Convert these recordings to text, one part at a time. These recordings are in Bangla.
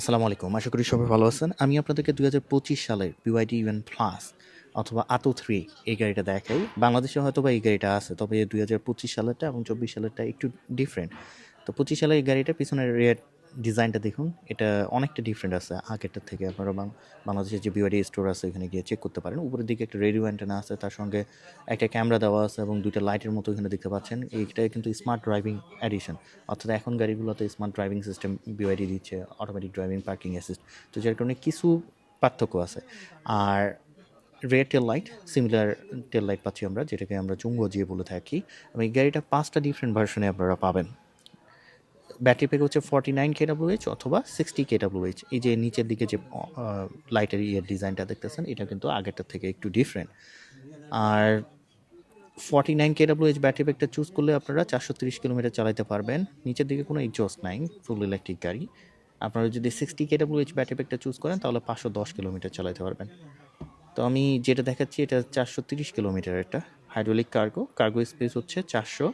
আসসালামু আলাইকুম। আশা করি সবাই ভালো আছেন। আমি আপনাদেরকে দুই হাজার পঁচিশ সালের বিওয়াইডি ইভেন প্লাস অথবা আতো থ্রি এই গাড়িটা দেখাই। বাংলাদেশে হয়তো বা এই গাড়িটা আছে, তবে দুই হাজার পঁচিশ সালেরটা এবং চব্বিশ সালেরটা একটু ডিফারেন্ট তো পঁচিশ সালে এই গাড়িটা পিছনের রেয়ার ডিজাইনটা দেখুন, এটা অনেকটা ডিফারেন্ট আছে আগেরটার থেকে। আপনারা বাংলাদেশের যে বিওয়াইডি স্টোর আছে ওখানে গিয়ে চেক করতে পারেন। উপরের দিকে একটা রেডিও অ্যান্টেনা আছে, তার সঙ্গে একটা ক্যামেরা দেওয়া আছে এবং দুইটা লাইটের মতো এখানে দেখতে পাচ্ছেন। এইটা কিন্তু স্মার্ট ড্রাইভিং অ্যাডিশন অর্থাৎ এখন গাড়িগুলোতে স্মার্ট ড্রাইভিং সিস্টেম বিওয়াইডি দিচ্ছে অটোমেটিক ড্রাইভিং পার্কিং অ্যাসিস্ট তো যার কারণে কিছু পার্থক্য আছে। আর red tail light similar tail light পাচ্ছি আমরা, যেটাকে আমরা চুঙ্গ জিয়ে বলে থাকি। এবং এই গাড়িটা পাঁচটা ডিফারেন্ট ভার্সনে আপনারা পাবেন। ব্যাটারি প্যাক হচ্ছে ফর্টি নাইন কেডাব্লিউএইচ অথবা সিক্সটি কেডাব্লিউএইচ এই যে নিচের দিকে যে লাইটের ইয়ের ডিজাইনটা দেখতেছেন, এটা কিন্তু আগেরটার থেকে একটু ডিফারেন্ট আর ফর্টি নাইন কেডাব্লিউএইচ ব্যাটারি প্যাকটা চুজ করলে আপনারা চারশো তিরিশ কিলোমিটার চালাতে পারবেন। নিচের দিকে কোনো এক্সস্ট নাই ফুল ইলেকট্রিক গাড়ি। আপনারা যদি সিক্সটি কেডাব্লিউএইচ ব্যাটারি প্যাকটা চুজ করেন, তাহলে পাঁচশো দশ কিলোমিটার চালাতে পারবেন। তো আমি যেটা দেখাচ্ছি, এটা চারশো তিরিশ কিলোমিটার একটা হাইড্রোলিক কার্গো কার্গো স্পেস হচ্ছে চারশো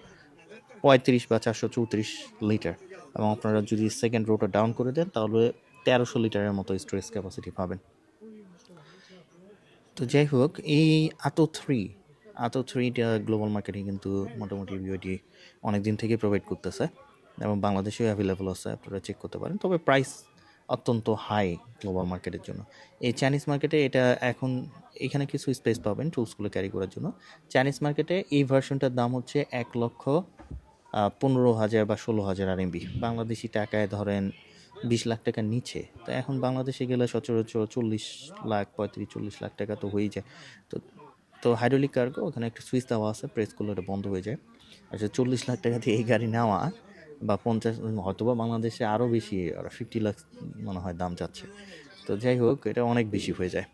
পঁয়ত্রিশ বা চারশো চৌত্রিশ লিটার। এবং আপনারা যদি সেকেন্ড রোটা ডাউন করে দেন, তাহলে তেরোশো লিটারের মতো স্টোরেজ ক্যাপাসিটি পাবেন। তো যাই হোক, এই আতো থ্রি আতো থ্রিটা গ্লোবাল মার্কেটে কিন্তু মোটামুটি ভিওটি অনেক দিন থেকে প্রোভাইড করতেছে এবং বাংলাদেশেও অ্যাভেলেবল আছে, আপনারা চেক করতে পারেন। তবে প্রাইস অত্যন্ত হাই গ্লোবাল মার্কেটের জন্য। এই চাইনিজ মার্কেটে এটা এখন এখানে কিছু স্পেস পাবেন টুলসগুলো ক্যারি করার জন্য। চাইনিজ মার্কেটে এই ভার্সনটার দাম হচ্ছে এক লক্ষ পনেরো হাজার বা ষোলো হাজার আর এমবি বাংলাদেশি টাকায় ধরেন বিশ লাখ টাকার নিচে। তো এখন বাংলাদেশে গেলে সচরাচর চল্লিশ লাখ, পঁয়ত্রিশ, চল্লিশ লাখ টাকা তো হয়েই যায়। তো তো হাইড্রোলিক কার্গো ওখানে একটা সুইচ দেওয়া আছে প্রেস করলে এটা বন্ধ হয়ে যায়। আচ্ছা চল্লিশ লাখ টাকা দিয়ে এই গাড়ি নেওয়া বা পঞ্চাশ হয়তো বা বাংলাদেশে আরও বেশি ফিফটি লাখ মনে হয় দাম যাচ্ছে। তো যাই হোক, এটা অনেক বেশি হয়ে যায়।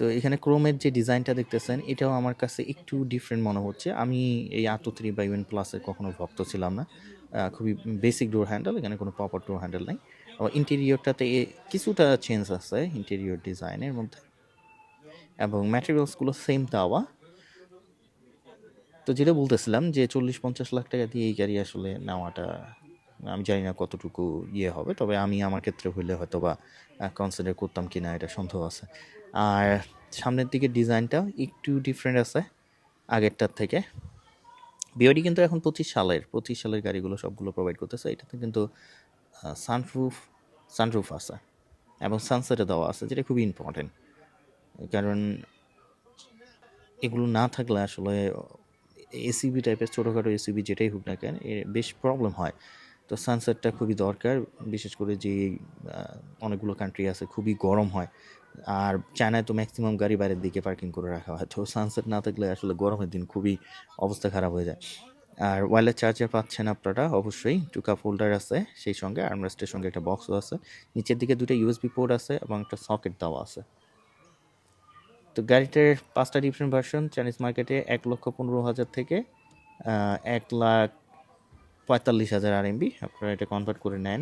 তো এখানে ক্রোমের যে ডিজাইনটা দেখতেছেন, এটাও আমার কাছে একটু ডিফারেন্ট মনে হচ্ছে। আমি এই আটো থ্রি বা ইউএন প্লাসের কখনো ভক্ত ছিলাম না। খুবই বেসিক ডোর হ্যান্ডেল এখানে কোনো প্রপার ডোর হ্যান্ডেল নাই। আবার ইন্টেরিয়রটাতে কিছুটা চেঞ্জ আছে ইন্টেরিয়র ডিজাইনের মধ্যে। এবং ম্যাটেরিয়ালসগুলো সেম দেওয়া। তো যেটা বলতেছিলাম যে চল্লিশ পঞ্চাশ লাখ টাকা দিয়ে এই গাড়ি আসলে নেওয়াটা, আমি জানি না কতটুকু ইয়ে হবে, তবে আমি আমার ক্ষেত্রে হইলে হয়তো বা কনসিডার করতাম কি না এটা সন্দেহ আছে। আর সামনের দিকে ডিজাইনটা একটু ডিফারেন্ট আছে আগেরটার থেকে বিওডি কিন্তু এখন পঁচিশ সালের পঁচিশ সালের গাড়িগুলো সবগুলো প্রোভাইড করতেছে এটাতে কিন্তু সানরুফ সানরুফ আছে এবং সানসেটে দেওয়া আছে যেটা খুবই ইম্পর্টেন্ট কারণ এগুলো না থাকলে আসলে এসিবি টাইপের ছোটোখাটো এসিবি যেটাই হোক না কেন এর বেশ প্রবলেম হয় তো সানসেটটা খুবই দরকার, বিশেষ করে যে অনেকগুলো কান্ট্রি আছে, খুবই গরম হয়। আর চায়নায় তো ম্যাক্সিমাম গাড়ি বাইরের দিকে পার্কিং করে রাখা হয়। তো সানসেট না থাকলে আসলে গরমের দিন খুবই অবস্থা খারাপ হয়ে যায়। আর ওয়ারলেস চার্জার পাচ্ছেন আপনারা অবশ্যই টু কাপ হোল্ডার আছে সেই সঙ্গে আর্মরেস্টের সঙ্গে একটা বক্সও আছে। নিচের দিকে দুটো ইউএসবি পোর্ট আছে এবং একটা সকেট দেওয়া আছে। তো গাড়িটার পাঁচটা ডিফারেন্ট ভার্সন চাইনিজ মার্কেটে এক লক্ষ পনেরো হাজার থেকে এক লাখ পঁয়তাল্লিশ হাজার আর এমবি আপনারা এটা কনভার্ট করে নেন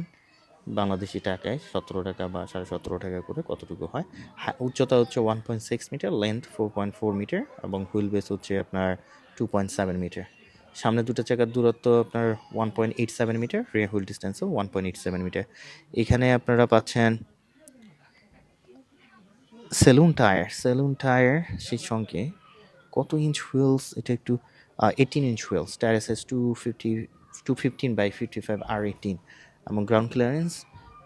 বাংলাদেশি টাকায়, সতেরো টাকা বা সাড়ে সতেরো টাকা করে কতটুকু হয়। উচ্চতা হচ্ছে one point six meter length four point four meter এবং হুইল বেস হচ্ছে আপনার টু পয়েন্ট সেভেন মিটার সামনে দুটো চাকার দূরত্ব আপনার one point eight seven meter rear wheel ডিস্টেন্সও one point eight seven meter এখানে আপনারা পাচ্ছেন সেলুন টায়ার সেলুন টায়ার সেই সঙ্গে কত ইঞ্চ হুইলস এটা একটু eighteen inch wheels tyre size two fifty two fifteen by fifty five R eighteen এবং গ্রাউন্ড ক্লিয়ারেন্স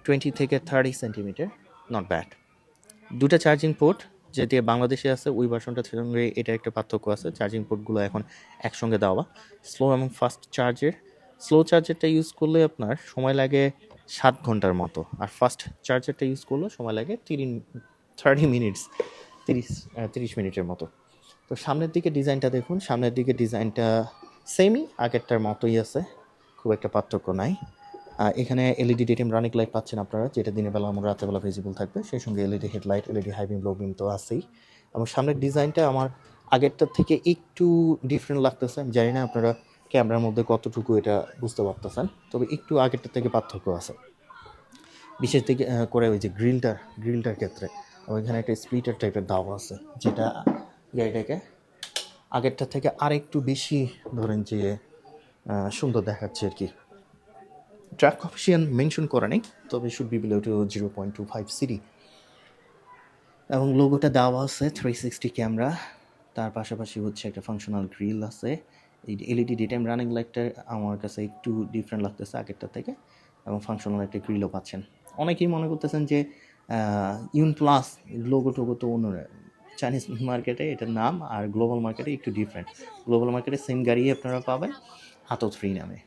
টোয়েন্টি থেকে থার্টি সেন্টিমিটার নট ব্যাড দুটা চার্জিং পোর্ট যেটি বাংলাদেশে আছে, ওই ভার্সনটার সঙ্গে এটা একটা পার্থক্য আছে। চার্জিং পোর্টগুলো এখন একসঙ্গে দেওয়া। স্লো এবং ফাস্ট চার্জের স্লো চার্জারটা ইউজ করলে আপনার সময় লাগে সাত ঘণ্টার মতো। আর ফাস্ট চার্জারটা ইউজ করলে সময় লাগে তিরিশ থার্টি মিনিটস তিরিশ তিরিশ মিনিটের মতো। তো সামনের দিকে ডিজাইনটা দেখুন। সামনের দিকে ডিজাইনটা সেমই আগেরটার মতোই আছে। খুব একটা পার্থক্য নাই। এখানে এলইডি ডিটিএম রানিক লাইট পাচ্ছেন আপনারা যেটা দিনের বেলা আমরা রাতের বেলা ভিজিবল থাকবে সেই সঙ্গে LED headlight LED high beam low beam তো আছেই। এবং সামনের ডিজাইনটা আমার আগেরটার থেকে একটু ডিফারেন্ট লাগতেছে আমি জানি না আপনারা ক্যামেরার মধ্যে কতটুকু এটা বুঝতে পারতেছেন তবে একটু আগেরটার থেকে পার্থক্য আছে। বিশেষ আহ, করে ওই যে গ্রিলটার গ্রিলটার ক্ষেত্রে এবং এখানে একটা স্প্লিটার টাইপের দাও আছে যেটা গাড়িটাকে আগেরটা থেকে আরেকটু বেশি ধরেন যে সুন্দর দেখাচ্ছে আর কি। ট্র্যাক অফিসিয়ান মেনশন করা নেই, তবে should be below to zero point two five CD এবং লোগোটা দেওয়া আছে থ্রি সিক্সটি ক্যামেরা তার পাশাপাশি হচ্ছে একটা ফাংশনাল গ্রিল আছে। এই এলইডি ডে টাইম রানিং লাইটটা আমার কাছে একটু ডিফারেন্ট লাগতেছে আগেরটা থেকে, এবং ফাংশনাল একটা গ্রিলও পাচ্ছেন। অনেকেই মনে করতেছেন যে ইউন প্লাস লোগো টোগো তো অন্য চাইনিজ মার্কেটে এটার নাম, আর গ্লোবাল মার্কেটে একটু ডিফারেন্ট গ্লোবাল মার্কেটে সেম গাড়ি আপনারা পাবেন। হাতো থ্রি নামে।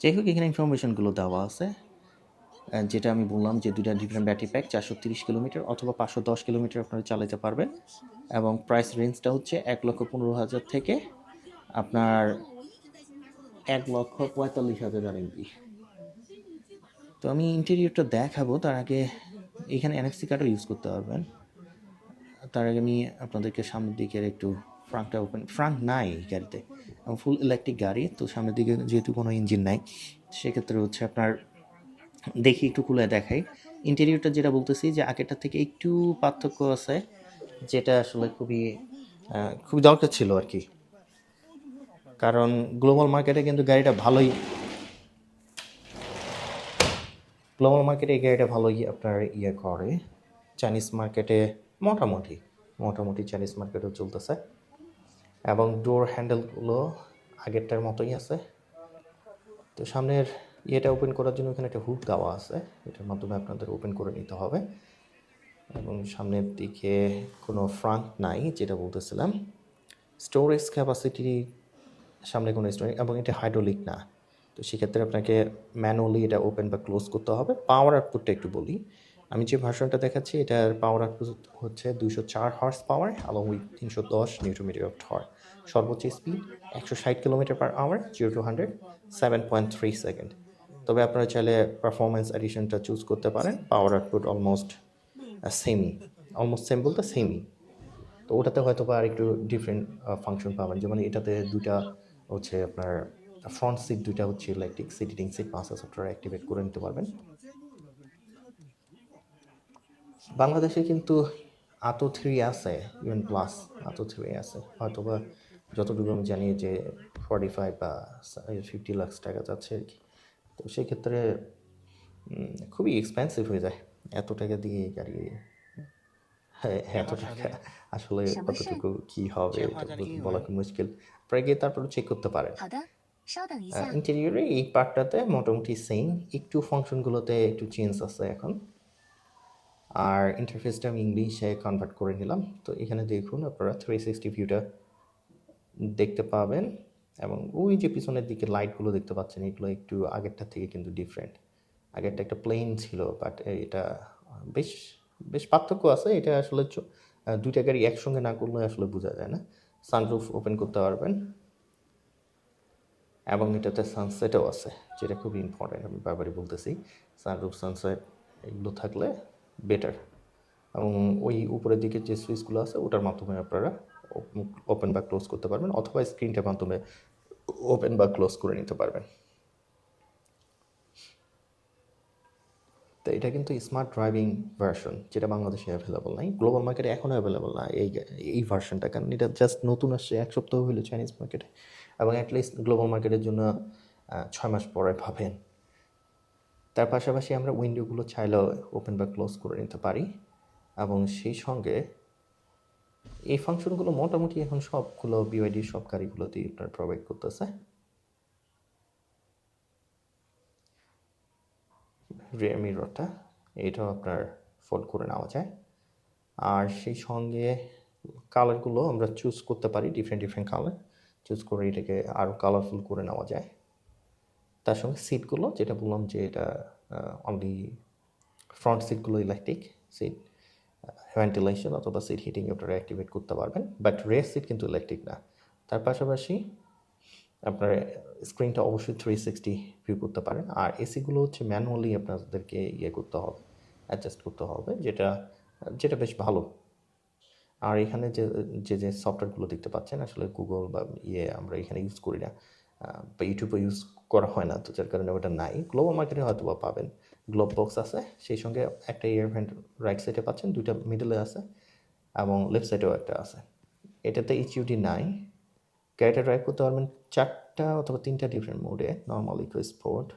যাই হোক এখানে ইনফরমেশনগুলো দেওয়া আছে যেটা আমি বললাম যে দুইটা ডিফারেন্ট ব্যাটারি প্যাক চারশো তিরিশ কিলোমিটার অথবা পাঁচশো দশ কিলোমিটার আপনারা চালাতে পারবেন এবং প্রাইস রেঞ্জটা হচ্ছে এক লক্ষ পনেরো হাজার থেকে আপনার এক লক্ষ পঁয়তাল্লিশ হাজার আরএমপি তো আমি ইন্টেরিয়রটা দেখাবো, তার আগে এখানে এনএফসি কার্ডও ইউজ করতে পারবেন। তার আগে আমি আপনাদেরকে সামনের দিকের একটু ফ্রাঙ্কটা ওপেন ফ্রাঙ্ক নাই গাড়িতে। ফুল ইলেকট্রিক গাড়ি, তো সামনের দিকে যেহেতু কোনো ইঞ্জিন নাই, সেক্ষেত্রে হচ্ছে আপনার দেখি একটু খুলে দেখাই। ইন্টেরিয়রটা যেটা বলতেছি যে আগেরটা থেকে একটু পার্থক্য আছে, যেটা আসলে খুবই খুবই দরকার ছিল আর কি। কারণ গ্লোবাল মার্কেটে কিন্তু গাড়িটা ভালোই গ্লোবাল মার্কেটে এই গাড়িটা ভালোই আপনার ইয়ে করে। চাইনিজ মার্কেটে মোটামুটি মোটামুটি চাইনিজ মার্কেটেও চলতেছে। এবং ডোর হ্যান্ডেলগুলো আগেরটার মতোই আছে। তো সামনের ইয়েটা ওপেন করার জন্য এখানে একটা হুক দেওয়া আছে। এটার মাধ্যমে আপনাদের ওপেন করে নিতে হবে। এবং সামনের দিকে কোনো ফ্রাঙ্ক নাই, যেটা বলতেছিলাম। স্টোরেজ ক্যাপাসিটি সামনে কোনো স্টোরেজ এবং এটা হাইড্রোলিক না। তো সেক্ষেত্রে আপনাকে ম্যানুয়ালি এটা ওপেন বা ক্লোজ করতে হবে। পাওয়ার আউটপুটটা একটু বলি। আমি যে ভার্সনটা দেখাচ্ছি, এটার পাওয়ার আউটপুট হচ্ছে দুশো চার হর্স পাওয়ার এবং উইথ তিনশো দশ নিউটোমিটার অফ থর সর্বোচ্চ স্পিড একশো ষাট kilometre per hour zero to hundred seven point three second তবে আপনারা চাইলে পারফরমেন্স এডিশনটা চুজ করতে পারেন power output almost semi almost same বলতে সেমি তো ওটাতে হয়তো বা আর একটু ডিফারেন্ট ফাংশন পাবেন। যেমন এটাতে দুইটা হচ্ছে আপনার ফ্রন্ট সিট দুইটা হচ্ছে ইলেকট্রিক সিটিং সিট পাঁচটা সফটওয়্যার অ্যাক্টিভেট করে নিতে পারবেন। বাংলাদেশে কিন্তু আতো থ্রি আছে ইভেন প্লাস আতো থ্রি আছে। হয়তো বা যতটুকু আমি জানি যে ফর্টি ফাইভ বা ফিফটি লাক্স টাকা যাচ্ছে আর কি। তো সেক্ষেত্রে খুবই এক্সপেন্সিভ হয়ে যায় এত টাকা দিয়ে গাড়ি। হ্যাঁ, হ্যাঁ, এত টাকা আসলে কতটুকু কি হবে বলা কি মুশকিল। প্রায় গিয়ে তারপরে চেক করতে পারেন। ইন্টেরিয়রে এই পার্টটাতে মোটামুটি সেম একটু ফাংশনগুলোতে একটু চেঞ্জ আছে এখন। আর ইন্টারফেসটা আমি ইংলিশে কনভার্ট করে নিলাম। তো এখানে দেখুন আপনারা থ্রি সিক্সটি ভিউটা দেখতে পাবেন এবং ওই যে পিছনের দিকে লাইটগুলো দেখতে পাচ্ছেন, এগুলো একটু আগেরটা থেকে কিন্তু ডিফারেন্ট আগেরটা একটা প্লেন ছিল বাট এটা বেশ বেশ পার্থক্য আছে। এটা আসলে দুইটা গাড়ি একসঙ্গে না করলে আসলে বোঝা যায় না। সানরুফ ওপেন করতে পারবেন। এবং এটাতে সানসেটও আছে, যেটা খুব ইম্পর্টেন্ট আমি বারবারই বলতেছি। সানরুফ সানসেট এগুলো থাকলে বেটার এবং ওই উপরের দিকে যে সুইচগুলো আছে, ওটার মাধ্যমে আপনারা ওপেন বা ক্লোজ করতে পারবেন, অথবা স্ক্রিনটার মাধ্যমে ওপেন বা ক্লোজ করে নিতে পারবেন। তো এটা কিন্তু স্মার্ট ড্রাইভিং ভার্সন যেটা বাংলাদেশে অ্যাভেলেবল নাই গ্লোবাল মার্কেটে এখনও অ্যাভেলেবল না, এই এই ভার্সনটা কারণ এটা জাস্ট নতুন আসছে, এক সপ্তাহ হলো চাইনিজ মার্কেটে এবং অ্যাটলিস্ট গ্লোবাল মার্কেটের জন্য ছয় মাস পরে পাবেন। তার পাশাপাশি আমরা উইন্ডোগুলো চাইলেও ওপেন বা ক্লোজ করে নিতে পারি, এবং সেই সঙ্গে এই ফাংশনগুলো মোটামুটি এখন সবগুলো বিওয়াইডির সব গাড়িগুলোতেই আপনার প্রোভাইড করতেছে। রিয়ার মিররটা এটাও আপনার ফোল্ড করে নেওয়া যায়। আর সেই সঙ্গে কালারগুলো আমরা চুজ করতে পারি ডিফারেন্ট ডিফারেন্ট কালার চুজ করে এটাকে আরও কালারফুল করে নেওয়া যায়। তার সঙ্গে সিটগুলো যেটা বললাম যে এটা অনলি ফ্রন্ট সিটগুলো ইলেকট্রিক সিট ভেন্টিলেশন অথবা সিট হিটিং আপনারা অ্যাক্টিভেট করতে পারবেন বাট রেয়ার সিট কিন্তু ইলেকট্রিক না। তার পাশাপাশি আপনার স্ক্রিনটা অবশ্যই থ্রি সিক্সটি ভিউ করতে পারেন, আর এসিগুলো হচ্ছে ম্যানুয়ালি আপনাদেরকে ইয়ে করতে হবে অ্যাডজাস্ট করতে হবে, যেটা যেটা বেশ ভালো। আর এখানে যে যে যে সফটওয়্যারগুলো দেখতে পাচ্ছেন, আসলে গুগল বা ইয়ে আমরা এখানে ইউজ করি না বা ইউটিউবে ইউজ করা হয় না, তো যার কারণে ওটা নাই। গ্লোবাল মার্কেটে হয়তো বা পাবেন। গ্লোব বক্স আছে, সেই সঙ্গে একটা ভ্যান্ট রাইট সাইডে পাচ্ছেন, দুইটা মিডলে আছে এবং লেফট সাইডেও একটা আছে। এটাতে এইচইউডি নাই। গাড়িটা ড্রাইভ করতে পারবেন চারটা অথবা তিনটা ডিফারেন্ট মোডে normal eco sport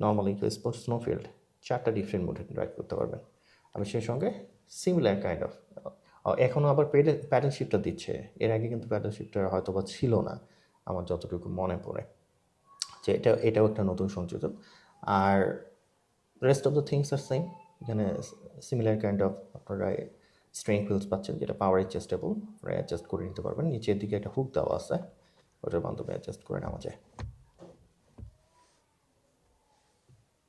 normal eco sports snowfield চারটা ডিফারেন্ট মোডে ড্রাইভ করতে পারবেন। আমি সেই সঙ্গে সিমিলার কাইন্ড অফ এখনও আবার প্যাডেল শিফটটা দিচ্ছে। এর আগে কিন্তু প্যাডেল শিফটার হয়তো বা ছিল না, আমার যতটুকু মনে পড়ে। যে এটা, এটাও একটা নতুন সংযোজন। আর রেস্ট অফ দ্য থিংস আর সেম এখানে সিমিলার কাইন্ড অফ আপনারা স্ট্রেং হুইলস পাচ্ছেন যেটা পাওয়ার অ্যাডজাস্টেবল আপনারা অ্যাডজাস্ট করে নিতে পারবেন। নিচের দিকে একটা হুক দেওয়া আছে, ওটার মাধ্যমে অ্যাডজাস্ট করে নেওয়া যায়।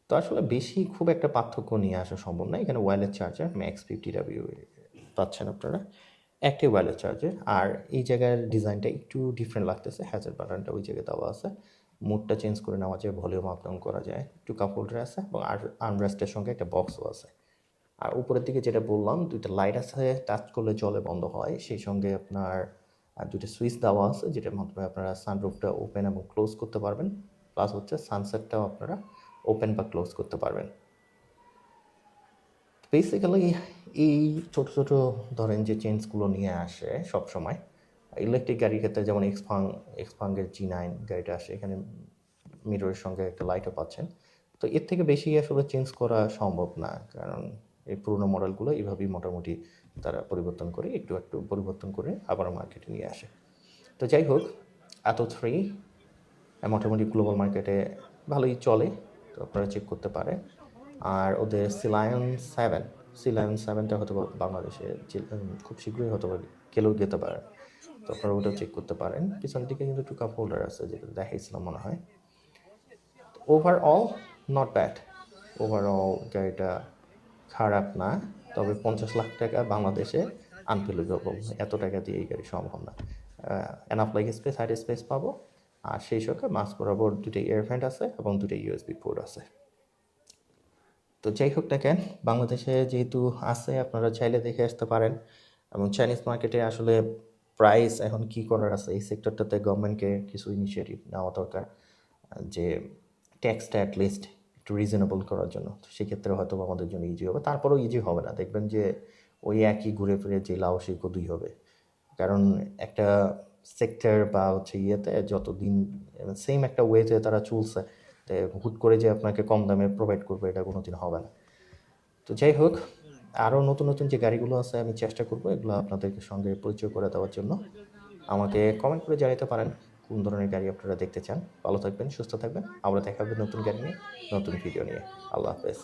তো আসলে বেশি খুব একটা পার্থক্য নিয়ে আসা সম্ভব না। এখানে wireless charger max fifty W পাচ্ছেন আপনারা। একটাই ওয়্যারলেস চার্জার আর এই জায়গার ডিজাইনটা একটু ডিফারেন্ট লাগতেছে। হ্যাজার বাটনটা ওই জায়গায় দেওয়া আছে। মুডটা চেঞ্জ করে নেওয়া যায় ভলিউম আপ ডাউন করা যায়, একটু কাপ হোল্ডার আছে এবং আর আর্মরেস্টের সঙ্গে একটা বক্সও আছে। আর উপরের দিকে যেটা বললাম, দুইটা লাইট আছে টাচ করলে জলে বন্ধ হয়। সেই সঙ্গে আপনার দুটো সুইচ দেওয়া আছে, যেটার মাধ্যমে আপনারা সানরুফটা ওপেন এবং ক্লোজ করতে পারবেন। প্লাস হচ্ছে সানসেটটাও আপনারা ওপেন বা ক্লোজ করতে পারবেন। বেসিক্যালি এই ছোট ছোট ধরেন যে চেঞ্জগুলো নিয়ে আসে সব সময় ইলেকট্রিক গাড়ির ক্ষেত্রে যেমন এক্সপাং এক্সপাঙ্গের জি নাইন গাড়িটা আসে, এখানে মিররের সঙ্গে একটা লাইটও পাচ্ছেন। তো এর থেকে বেশি আসলে চেঞ্জ করা সম্ভব না, কারণ এই পুরোনো মডেলগুলো এইভাবেই মোটামুটি তারা পরিবর্তন করে, একটু একটু পরিবর্তন করে আবার মার্কেটে নিয়ে আসে। তো যাই হোক এত থ্রি মোটামুটি গ্লোবাল মার্কেটে ভালোই চলে, তো আপনারা চেক করতে পারেন। আর ওদের সিলায়ন সেভেন সিলায়ন সেভেনটা হয়তো বাংলাদেশে খুব শীঘ্রই হয়তো গেলেও যেতে পারে। তো আপনারা ওটাও চেক করতে পারেন। পিছনের দিকে কিন্তু একটু কাপ হোল্ডার আছে, যেটা দেখাইছিলাম মনে হয়। ওভারঅল নট ব্যাড ওভারঅল গাড়িটা খারাপ না, তবে পঞ্চাশ লাখ টাকা বাংলাদেশে আনবিলিভেবল এত টাকা দিয়ে এই গাড়ি সম্ভব না। Enough like space hide space পাবো। আর সেই সঙ্গে মাস্ক বরাবর দুটো এয়ারফ্যান্ট আছে এবং দুটো ইউএসবি পোর্ট আছে। তো যাই হোক না কেন, বাংলাদেশে যেহেতু আছে, আপনারা চাইলে দেখে আসতে পারেন। এবং চাইনিজ মার্কেটে আসলে প্রাইস এখন কি করার আছে? এই সেক্টরটাতে গভর্নমেন্টকে কিছু ইনিশিয়েটিভ নেওয়া দরকার, যে ট্যাক্সটা অ্যাটলিস্ট একটু রিজনেবল করার জন্য। তো সেক্ষেত্রে হয়তো আমাদের জন্য ইজি হবে। তারপরেও ইজি হবে না। দেখবেন যে ওই একই ঘুরে ফিরে যে লাও সেই কদুই হবে। কারণ একটা সেক্টর বা হচ্ছে ইয়েতে যতদিন সেম একটা ওয়েতে তারা চলছে হুট করে যে আপনাকে কম দামে প্রোভাইড করবে, এটা কোনো দিন হবে না। তো যাই হোক আরও নতুন নতুন যে গাড়িগুলো আছে, আমি চেষ্টা করব এগুলো আপনাদেরকে সঙ্গে পরিচয় করে দেওয়ার জন্য। আমাকে কমেন্ট করে জানাতে পারেন কোন ধরনের গাড়ি আপনারা দেখতে চান। ভালো থাকবেন, সুস্থ থাকবেন। আমরা দেখা হবে নতুন গাড়ি নিয়ে, নতুন ভিডিও নিয়ে। আল্লাহ হাফেজ।